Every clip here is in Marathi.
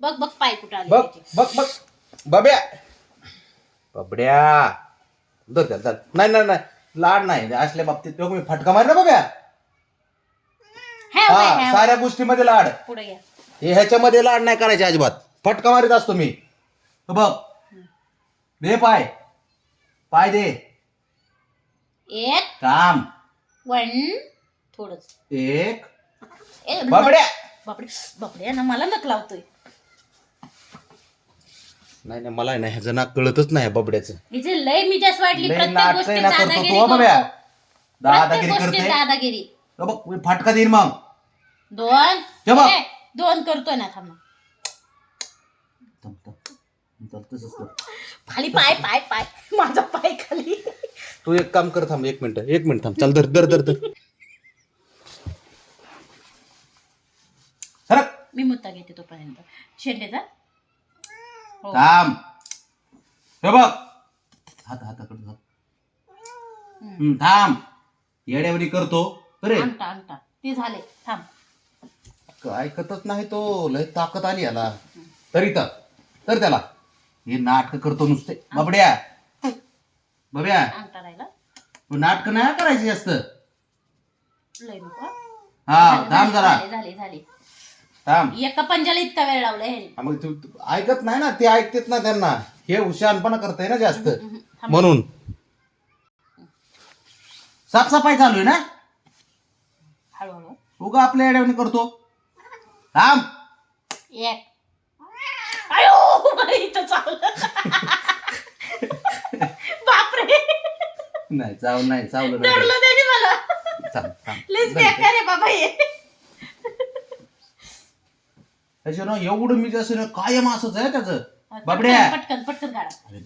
बघ बघ पाय कुठं आले बघ त्याचे. बघ बघ. बब्या बबड्या. धर धर. नाही नाही नाही. लाड नाही. असल्या बाबतीत तो मी फटका मार ना बब्या ह्या बाय, हा ह्या साऱ्या गोष्टीमध्ये लाड. पुढे हे ह्याच्यामध्ये लाड नाही करायचे अजिबात. फटका मारीत असतो मी. तो बघ. दे पाय. पाय दे. एक. काम. वन. थोडंच. एक. ए, बबड्या. बापडे बापडे ना मला नक लावतोय. नाही नाही मला नाही ह्याचं नाक कळतच नाही बबड्याचं. हिचे लय मिजास लय प्रत्येक नाटकं गोष्टीत ना करतो दादागिरी तू हो बब्या करतो. दादागिरी प्रत्येक करते. गोष्टीत दादागिरी. बघ मी फटका देईन मग. दोन. हे बघ. ए, दोन करतोय ना थांब थांब, थांब. चल, तसंच कर. खाली पाय पाय पाय. माझा पाय खाली. तू एक काम कर थांब एक मिनिट एक मिनिट थांब. चल धर धर धर धर. सरक. मी मुद्दा घेते तोपर्यंत. शेंडेचा हो. थांब. हे बघ. हात हाताकडे धर. हम्म. हम्म, थांब. येड्यावरी करतो. अरे. अंगठा अंगठा ते झाले. थांब. ऐकतच नाही तो. लय ताकद आली याला. तरी तर. तर त्याला. हे नाटक करतो नुसते. बबड्या. बब्या अंगठा राहिला. नाटक नाही करायची जास्त? लय नको. हा थांब जरा. झाले झाले झाले. थांब. एका पंजाला इतका वेळ लावला हे हा, मग तू तू ऐकत नाही ना ते ऐकतेत ना त्यांना. हे हुशारपणा करताय ना जास्त. म्हणून. साफसफाई चालू आहे ना? हळूहळू. उगा आपल्या येड्यावणी करतो. थांब. एक. अयो इथं चावलं. बापरे. नाही चाव नाही चावलं नाही. डरलं त्याने मला. थांब थांब. लयच बेकार आहे बाबा हे. त्याच्यानं एवढं मी जसं कायम असंच आहे त्याचं. बाबड्या. पटकन पटकन काढा. अरे,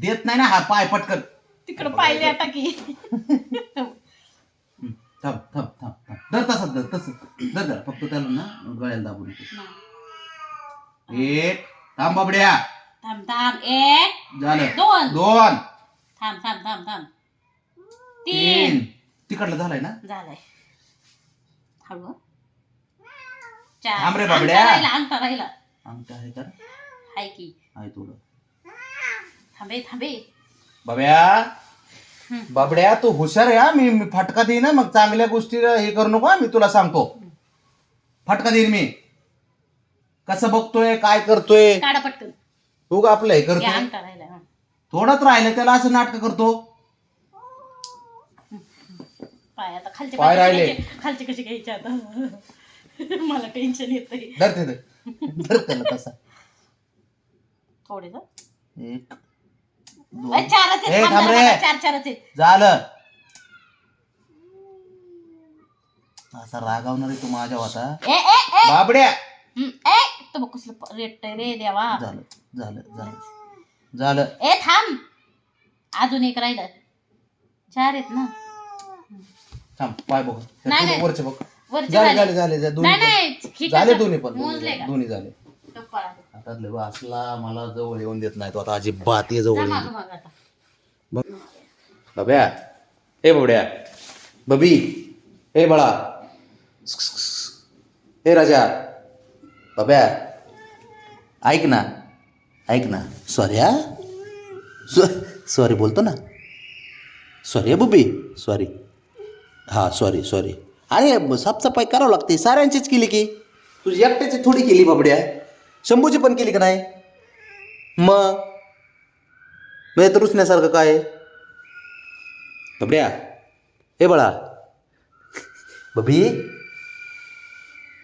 देत नाही ना हा पाय पटकन. तिकडं पाहिले आता की. हं, थांब थांब थांब थांब. तसंच धर तसं धर धर. फक्त त्याला ना गळ्याला दाबून ठेव. एक थांब बाबड्या. थांब थांब. एक झालं. दोन. दोन. थांब थांब थांब थांब. तीन. तीन. तिकडलं झालंय ना? झालंय. हळू. थांब रे अंगठा बाबड्या. राहिला अंगठा राहिला आमचं आहे का हाय की. आहे थोडं थांबे थांबे. बाब्या. बाबड्या तू हुशार आहे हा. मी मी फटका देईन मग चांगल्या गोष्टी हे करू नको हा. मी तुला सांगतो. फटका देईन मी. कसं बघतोय काय करतोय? काढा पटकन. तू का आपलं हे या करतोय? अंगठा राहिला हं. थोडंच राहिलं त्याला असं नाटक करतो. पाय आता खालचे पाय कसे राहिले. घ्यायचे? खालचे कसे घ्यायचे आता? मला टेन्शन येतंय. धर ते धर. धर त्याला तसा. एक चारच ए, आहेत थांब रे. चार चारच आहेत. झालं. असा रागावणार आहे तू माझ्या होता ए ए ए. बाबड्या. ए तो बघ कसलं रेट रे देवा. झालं झालं झालं. झालं. ए थांब. अजून एक राहिलं. चार आहेत ना. थांब पाय बघ. नाही, नाही. वरचे बघ. वरचे झाले झाले. झाले झाले नाही दोन्ही नाही पण. झाले. दोन्ही पण दोन्ही मोजले झाले, का? दोन्ही झाले. टप्पा आला. आता लय असला मला जवळ येऊन देत नाही तो आता अजिबात ये जवळ जा मागं मागं आता. बघ. बब्या ए बबड्या बबी ए बळा. ए राजा. बब्या ऐक ना ऐक ना. सॉरी हा सॉरी बोलतो ना. सॉरी हा बबी? सॉरी हां सॉरी सॉरी अरे साफसफाई करावं लागते. साऱ्यांचीच केली की. तुझी एकट्याची थोडी केली बाबड्या. शंभूची पण केली का नाही? मग? म्हणजे तर रुसण्यासारखं काय? बाबड्या हे बळा. बबी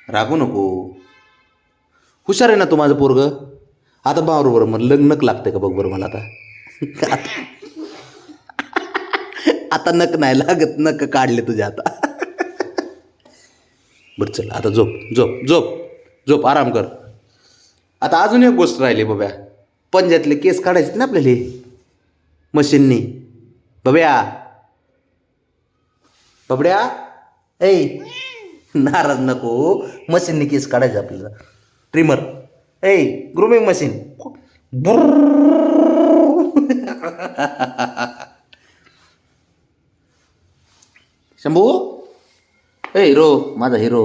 रागू नको. हुशार आहे ना तू माझं पोरग? आता बरोबर मग लग्नक लागतंय का बघ बरं मला आता. आता नक नाही लागत नक काढले तुझ्या आता. बरं चल आता झोप झोप झोप झोप आराम कर. आता अजून एक गोष्ट राहिली बाब्या. पंजातले केस काढायचे ना आपल्याला? मशीननी. बब्या. बबड्या ऐ नाराज नको मशीनने केस काढायचे आपल्याला. ट्रिमर ऐ ग्रुमिंग मशीन शंभू? ए हिरो माझा हिरो.